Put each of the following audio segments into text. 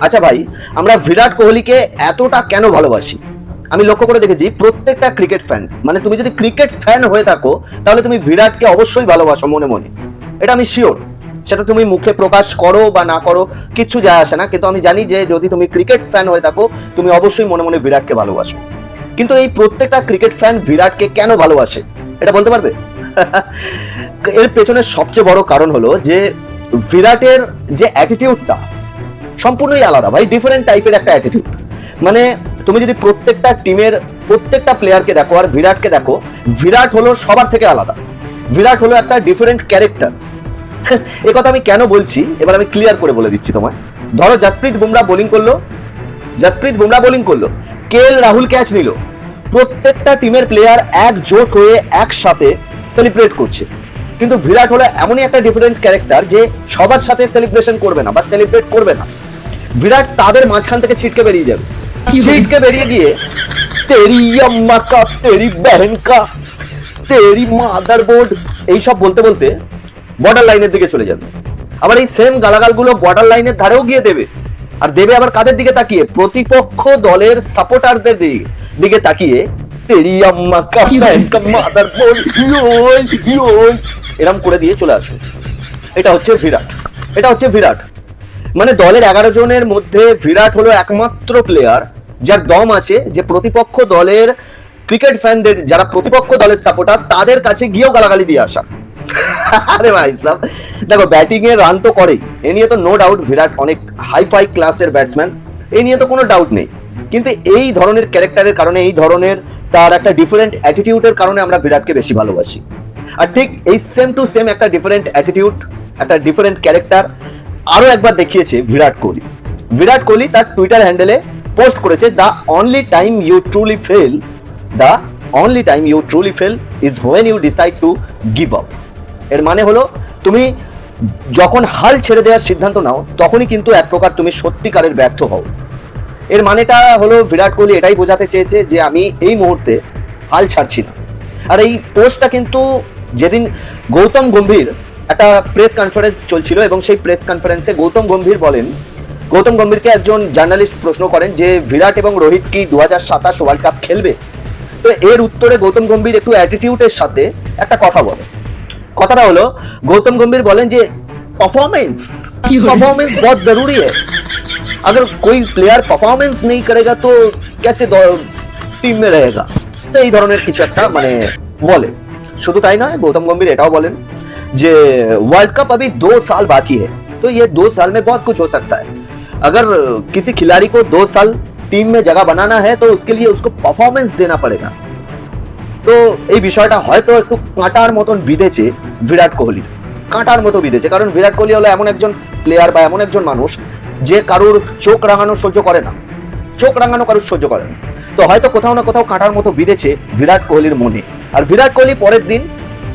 আচ্ছা ভাই, আমরা বিরাট কোহলিকে এতটা কেন ভালোবাসি? আমি লক্ষ্য করে দেখেছি, প্রত্যেকটা ক্রিকেট ফ্যান মানে তুমি যদি ক্রিকেট ফ্যান হয়ে থাকো, তাহলে তুমি বিরাটকে অবশ্যই ভালোবাসো মনে মনে। এটা আমি শিওর সেটা তুমি মুখে প্রকাশ করো বা না করো, কিচ্ছু যায় আসে না। কিন্তু আমি জানি যে যদি তুমি ক্রিকেট ফ্যান হয়ে থাকো, তুমি অবশ্যই মনে মনে বিরাটকে ভালোবাসো। কিন্তু এই প্রত্যেকটা ক্রিকেট ফ্যান বিরাটকে কেন ভালোবাসে? এটা বলতে পারবে? এর পেছনে সবচেয়ে বড় কারণ হলো যে, বিরাটের যে অ্যাটিটিউডটা সম্পূর্ণই আলাদা, ভাই ডিফারেন্ট টাইপের একটা অ্যাটিটিউড মানে তুমি যদি প্রত্যেকটা টিমের প্রত্যেকটা প্লেয়ারকে দেখো আর বিরাটকে দেখো, বিরাট হলো সবার থেকে আলাদা। বিরাট হলো একটা ডিফারেন্ট ক্যারেক্টার এ কথা আমি কেন বলছি? এবার আমি ক্লিয়ার করে বলে দিচ্ছি তোমায়। ধরো, জাসপ্রীত বুমরা বোলিং করল। জাসপ্রীত বুমরা বোলিং করল। কে এল রাহুল ক্যাচ নিল? প্রত্যেকটা টিমের প্লেয়ার একজোট হয়ে একসাথে সেলিব্রেট করছে। কিন্তু বিরাট হলো এমনই একটা ডিফারেন্ট ক্যারেক্টার যে সবার সাথে সেলিব্রেশন করবে না বা সেলিব্রেট করবে না। বিরাট তাদের মাঝখান থেকে ছিটকে বেরিয়ে যাবে। ছিটকে বেরিয়ে গিয়ে তেরি আম্মা কা তেরি বহন কা তেরি মাদার বোর্ড এইসব বলতে বলতে বর্ডার লাইনের দিকে চলে যাবে। আবার এই সেম গালাগালগুলো বর্ডার লাইনের ধারেও গিয়ে দেবে। আর দেবে আবার কাদের দিকে তাকিয়ে? প্রতিপক্ষ দলের সাপোর্টারদের দিকে তাকিয়ে তেরি আম্মা কি বহন কা মাদার বোর্ড ইয়োই ইয়োই এরম করে দিয়ে চলে আসবে এটা হচ্ছে বিরাট। এটা হচ্ছে বিরাট। মানে দলের এগারো জনের মধ্যে বিরাট হলো একমাত্র প্লেয়ার যার দম আছে যে প্রতিপক্ষ দলের ক্রিকেট ফ্যানদের যারা প্রতিপক্ষ দলের সাপোর্টার তাদের কাছে গিয়েও গালাগালি দিয়ে আসা। আরে ভাই সাব, দেখো ব্যাটিং এর রান তো করেই। এ নিয়ে তো নো ডাউট বিরাট অনেক হাই ফাই ক্লাসের ব্যাটসম্যান এই নিয়ে তো কোনো ডাউট নেই। কিন্তু এই ধরনের ক্যারেক্টারের কারণে, এই ধরনের তার একটা ডিফারেন্ট অ্যাটিটিউডের কারণে আমরা বিরাটকে বেশি ভালোবাসি। আর ঠিক এই সেম টু সেম একটা ডিফারেন্ট অ্যাটিটিউড একটা ডিফারেন্ট ক্যারেক্টার আরও একবার দেখিয়েছে বিরাট কোহলি। বিরাট কোহলি তার টুইটার হ্যান্ডেলে পোস্ট করেছে the only time you truly fail the only time you truly fail is when you decide to give up এর মানে হলো, তুমি যখন হাল ছেড়ে দেওয়ার সিদ্ধান্ত নাও, তখনই কিন্তু এক প্রকার তুমি সত্যিকারের ব্যর্থ হও। এর মানেটা হলো, বিরাট কোহলি এটাই বোঝাতে চেয়েছে যে আমি এই মুহূর্তে হাল ছাড়ছি না। আর এই পোস্টটা কিন্তু যেদিন গৌতম গম্ভীর একটা প্রেস কনফারেন্স চলছিল এবং সেই প্রেস কনফারেন্সে গৌতম গম্ভীর বলেন গৌতম গম্ভীরকে একজন জার্নালিস্ট প্রশ্ন করেন যে বিরাট এবং রোহিত কি দু হাজার সাতাশ ওয়ার্ল্ড কাপ খেলবে তো এর উত্তরে গৌতম গম্ভীর একটু অ্যাটিটিউডের সাথে একটা কথা বলে কথাটা হলো গৌতম গম্ভীর বলেন যে পারফরমেন্স কি বলে? परफॉर्मेंस बहुत जरूरी है अगर कोई प्लेयर परफॉर्मेंस नहीं करेगा तो कैसे টিম মে रहेगा তো এই ধরনের কিছু একটা মানে বলে শুধু তাই নয় গৌতম গম্ভীর এটাও বলেন যে वर्ल्ड कप अभी दो साल बाकी है तो ये दो साल में बहुत कुछ हो सकता है अगर किसी खिलाड़ी को दो साल टीम में जगह बनाना है तो उसके लिए उसको परफॉर्मेंस देना पड़ेगा তো এই বিষয়টা হয়তো একটু কাঁটার মতন বিঁধেছে বিরাট কোহলির কাঁটার মতো বিঁধেছে কারণ বিরাট কোহলি হলো এমন একজন প্লেয়ার বা এমন একজন মানুষ যে কারুর চোখ রাঙানো সহ্য করে না চোখ রাঙানো কারুর সহ্য করে না তো হয়তো কোথাও না কোথাও কাঁটার মতো বিঁধেছে বিরাট কোহলির মনে। আর বিরাট কোহলি পরের দিন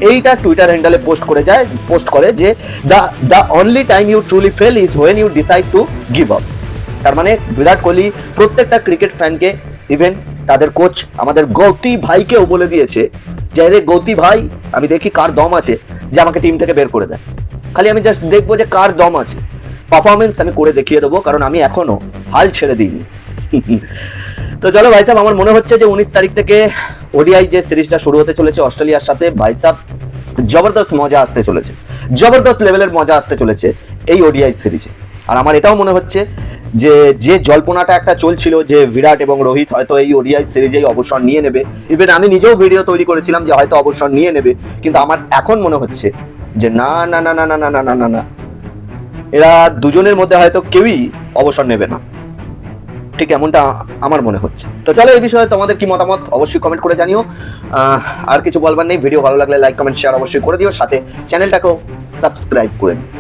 এইটা টুইটার হ্যান্ডেলে পোস্ট করে যায় পোস্ট করে যে the the only time you truly fail is when you decide to give up তার মানে বিরাট কোহলি প্রত্যেকটা ক্রিকেট ফ্যানকে ইভেন তাদের কোচ আমাদের গৌতী ভাইকেও বলে দিয়েছে যে রে গৌতি ভাই, আমি দেখি কার দম আছে, যে আমাকে টিম থেকে বের করে দেয়। খালি আমি জাস্ট দেখব যে কার দম আছে। পারফরমেন্স আমি করে দেখিয়ে দেবো, কারণ আমি এখনও হাল ছেড়ে দিইনি। তো চলো ভাই সাহেব আমার মনে হচ্ছে যে উনিশ তারিখ থেকে ওডিআই যে সিরিজটা শুরু হতে চলেছে অস্ট্রেলিয়ার সাথে, ভাই জবরদস্ত মজা আসতে চলেছে। জবরদস্ত লেভেলের মজা আসতে চলেছে এই ওডিআই সিরিজে। আর আমার এটাও মনে হচ্ছে যে যে জল্পনাটা একটা চলছিল যে বিরাট এবং রোহিত হয়তো এই ওডিআই সিরিজেই অবসর নিয়ে নেবে। ইভেন আমি নিজেও ভিডিও তৈরি করেছিলাম যে হয়তো অবসর নিয়ে নেবে, কিন্তু আমার এখন মনে হচ্ছে যে না না না না না না না না না না। এরা দুজনের মধ্যে হয়তো কেউই অবসর নেবে না। ঠিক এমনটা আমার মনে হচ্ছে। তো চলো এই বিষয়ে তোমাদের কি মতামত অবশ্যই কমেন্ট করে জানিও। আর কিছু বলবার নেই। ভিডিও ভালো লাগলে লাইক কমেন্ট শেয়ার অবশ্যই করে দিও। সাথে চ্যানেলটাকেও সাবস্ক্রাইব করে নিও।